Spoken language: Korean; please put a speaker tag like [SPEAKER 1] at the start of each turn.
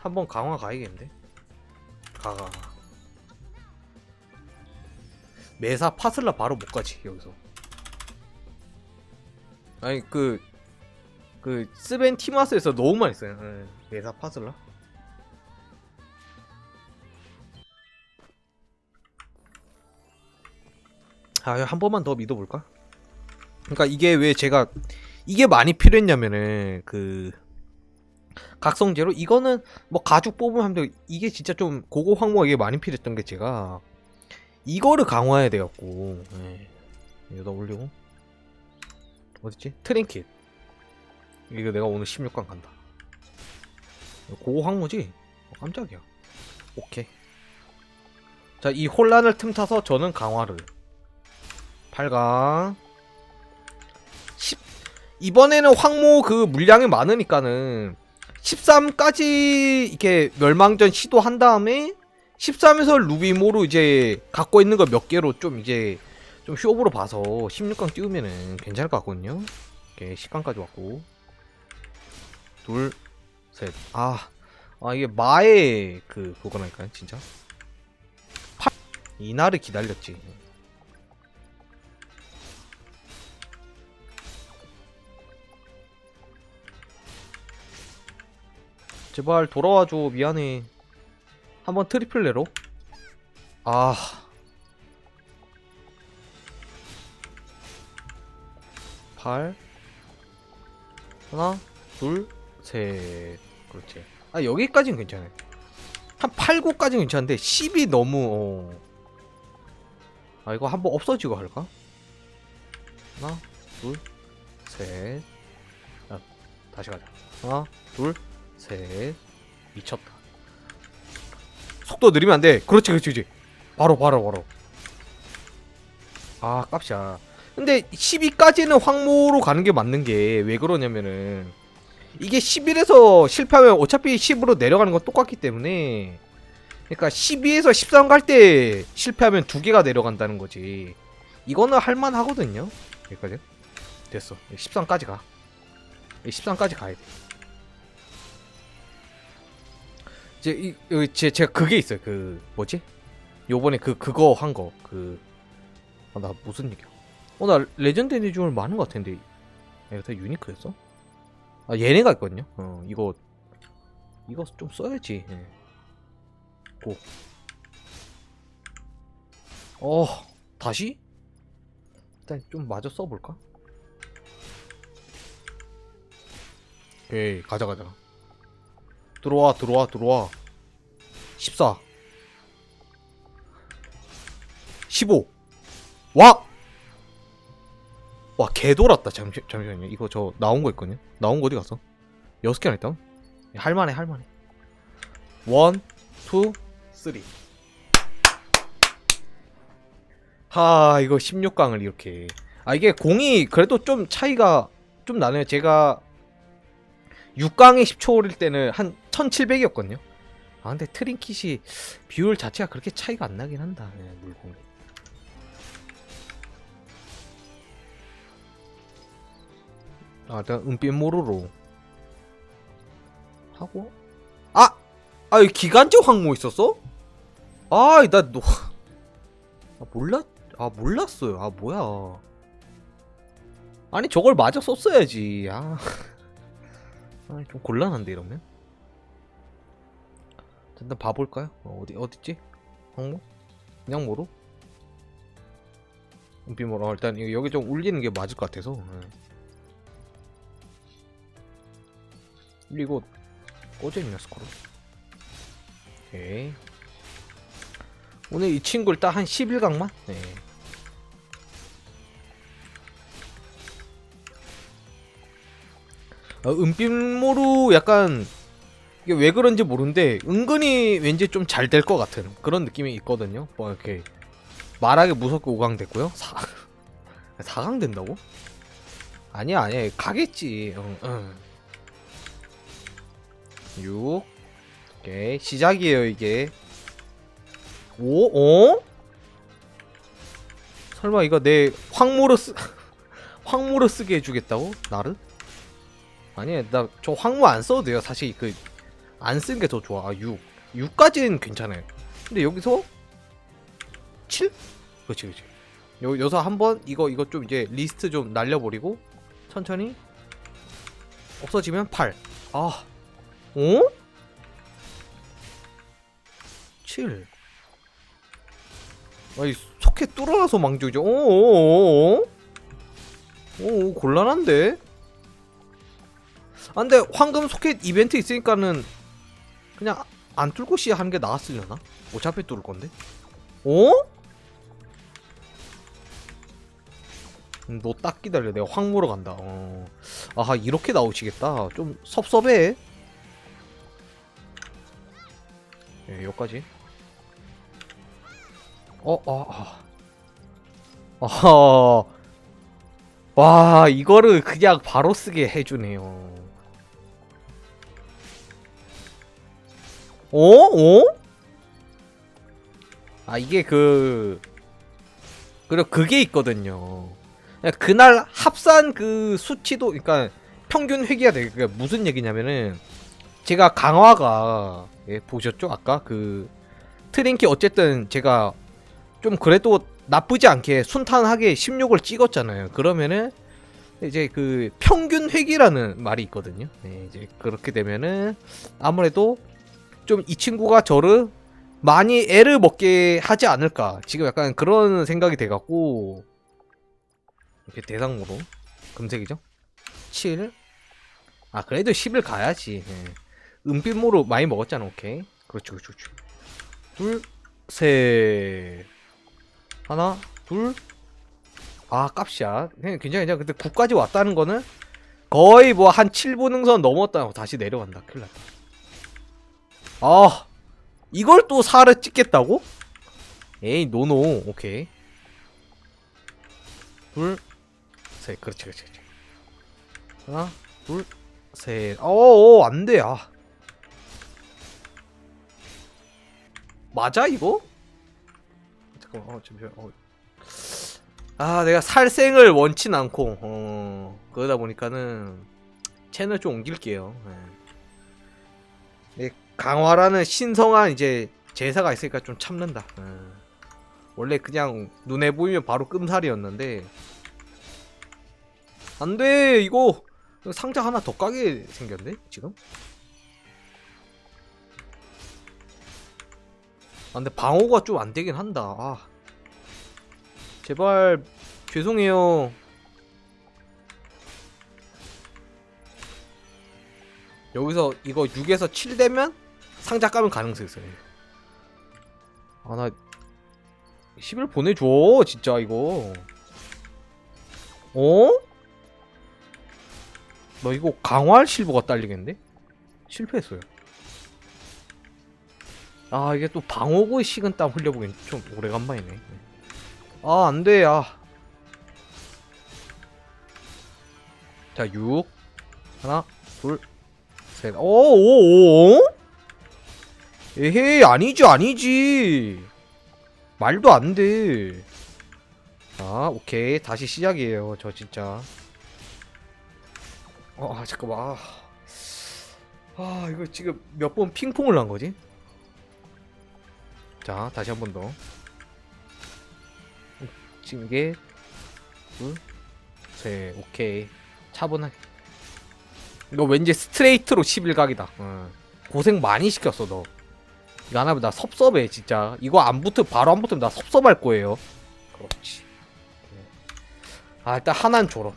[SPEAKER 1] 한번 강화 가야겠는데? 가가 메사 파슬라 바로 못 가지 여기서. 아니 그그 스벤 티마스에서 너무 많이 써요. 예, 메사 파슬라? 아한 번만 더 믿어볼까? 그러니까 이게 왜 제가 이게 많이 필요했냐면은 그 각성제로? 이거는 뭐 가죽 뽑으면 하면 되고 이게 진짜 좀 고고 이게 많이 필요했던 게 제가 이거를 강화해야 돼갖고. 예. 여기다 올리고. 어딨지? 트링킷. 이거 내가 오늘 16강 간다. 고고 황무지? 어, 깜짝이야. 오케이. 자 이 혼란을 틈타서 저는 강화를. 8강. 10 이번에는 황모 그 물량이 많으니까는 13까지 이렇게 멸망전 시도한 다음에 13에서 루비모로 이제 갖고 있는 거 몇 개로 좀 이제 좀 쇼부로 봐서 16강 띄우면은 괜찮을 것 같거든요. 이렇게 10강까지 왔고 둘, 셋. 아, 아 이게 마의 그 그거라니까요, 진짜. 팔- 이날을 기다렸지. 제발 돌아와줘 미안해. 한번 트리플 레로. 아. 팔. 하나 둘 셋. 그렇지. 아 여기까지는 괜찮아요 한 8, 9까지는 괜찮은데 10이 너무 어. 아 이거 한번 없어지고 할까? 하나 둘셋. 다시 가자. 하나 둘 셋 미쳤다. 속도 느리면 안돼. 그렇지 그렇지 그렇지. 바로 바로 바로. 아 깝이야 근데 12까지는 황모로 가는 게 맞는 게 왜 그러냐면은 이게 11에서 실패하면 어차피 10으로 내려가는 건 똑같기 때문에 그러니까 12에서 13 갈 때 실패하면 두 개가 내려간다는 거지. 이거는 할만 하거든요. 여기까지. 됐어. 13까지 가. 13까지 가야 돼 이제 이, 이 제, 제가 그게 있어요. 그 뭐지? 요번에 그 그거 한 거. 그 아, 나 무슨 얘기야? 어, 나 레전드 에디중을 많은 것 같은데. 얘가 다 유니크였어? 아, 얘네가 있거든요. 어, 이거 이거 좀 써야지. 예. 고. 어, 다시? 일단 좀 마저 써볼까? 에이, 가자 가자. 들어와 들어와 들어와. 14 15 와! 와 개돌았다. 잠시, 잠시만요. 이거 저 나온 거 있거든요. 나온 거 어디 갔어? 6개나 있다 할만해 할만해. 1 2 3 하 이거 16강을 이렇게. 아 이게 공이 그래도 좀 차이가 좀 나네요. 제가 6강에 10초 오를 때는 한 1700이었거든요. 아 근데 트린킷이 비율 자체가 그렇게 차이가 안 나긴 한다. 예, 물공이. 아 일단 은빛 모르로 하고 아! 아 여기 기간제 황모 있었어? 아나 노... 아 몰랐... 아 몰랐어요. 아 뭐야 아니 저걸 마저 썼어야지 아... 아, 좀 곤란한데 이러면. 일단 봐볼까요? 어, 어디 어딨지? 항모? 그냥 뭐로? 은비모로 어, 일단 이거 여기 좀 울리는 게 맞을 것 같아서. 예. 그리고 있냐 스코로. 오케이. 오늘 이 친구를 딱 한 11강만? 네. 어, 은빛모로 약간 이게 왜 그런지 모르는데 은근히 왠지 좀 잘 될 것 같은 그런 느낌이 있거든요. 뭐 이렇게 말하기 무섭게 5강 됐고요. 4, 4강 된다고? 아니야 아니야 가겠지. 응, 응. 6 오케이 시작이에요 이게 5 어? 설마 이거 내 황모로 쓰 황모로 쓰게 해주겠다고 나를? 아니 나 저 황무 안 써도 돼요 사실 그 안 쓰는 게 더 좋아. 아, 6. 6까지는 괜찮아요. 근데 여기서 7? 그렇지, 그렇지. 여, 여기서 한번 이거 이거 좀 이제 리스트 좀 날려버리고 천천히 없어지면 8. 아, 어? 7. 아이 소켓 뚫어놔서 망조죠. 오오오오. 오 곤란한데. 아 근데 황금 소켓 이벤트 있으니까는 그냥 안 뚫고 시작하는 게 나았으려나? 어차피 뚫을 건데. 어? 음, 너딱 기다려. 내가 확 물어 간다. 어. 아하 이렇게 나오시겠다. 좀 섭섭해. 예, 여기까지. 어, 아, 아. 아하. 와, 이거를 그냥 바로 쓰게 해주네요. 어? 어? 아, 이게 그, 그리고 그게 있거든요. 그날 합산 그 수치도, 그러니까 평균 회기가 되게, 그게 무슨 얘기냐면은, 제가 강화가, 예, 보셨죠? 아까 그, 트링키 어쨌든 제가 좀 그래도 나쁘지 않게 순탄하게 16을 찍었잖아요. 그러면은 이제 그 평균 회기라는 말이 있거든요. 네, 이제 그렇게 되면은 아무래도 좀 이 친구가 저를 많이 애를 먹게 하지 않을까. 지금 약간 그런 생각이 돼갖고 이렇게 대상으로 금색이죠. 7. 아 그래도 10을 가야지. 네. 은빛모로 많이 먹었잖아. 오케이. 그렇죠, 그렇죠, 그렇죠. 둘, 셋. 하나, 둘. 아, 값이야. 그냥 괜찮아, 괜찮아. 근데 9까지 왔다는 거는 거의 뭐 한 7분 능선 넘었다 고 다시 내려간다. 큰일 났다. 아, 이걸 또 4를 찍겠다고? 에이, 노노. 오케이. 둘, 셋. 그렇지, 그렇지, 그렇지. 하나, 둘, 셋. 어어, 안 돼. 아. 맞아, 이거? 잠깐만, 어, 잠시만. 어. 아, 내가 살생을 원치 않고, 어, 그러다 보니까는 채널 좀 옮길게요. 네. 네, 강화라는 신성한 이제 제사가 있으니까 좀 참는다. 어. 원래 그냥 눈에 보이면 바로 끔살이었는데, 안 돼, 이거 상자 하나 더 까게 생겼네, 지금? 아, 근데 방어가 좀 안 되긴 한다. 아. 제발 죄송해요. 여기서 이거 6에서 7 되면 상자 까면 가능성 있어요. 아, 나 10을 보내줘. 진짜 이거. 어? 나 이거 강화할 실버가 딸리겠는데? 실패했어요. 아 이게 또 방어구의 식은 땀 흘려보긴 좀 오래간만이네 아 안돼 아. 자 6 하나 둘 셋 오 오 오 에헤이 아니지 아니지 말도 안돼 자 오케이 다시 시작이에요 저 진짜 어 아, 잠깐만 아. 아 이거 지금 몇 번 핑퐁을 한 거지? 자, 다시 한 번 더. 징계. 둘, 셋, 오케이. 차분하게. 이거 왠지 스트레이트로 11각이다. 어. 고생 많이 시켰어, 너. 이거 안 하면 나 섭섭해, 진짜. 이거 안 붙으면, 바로 안 붙으면 나 섭섭할 거예요. 그렇지. 아, 일단 하나는 줘라.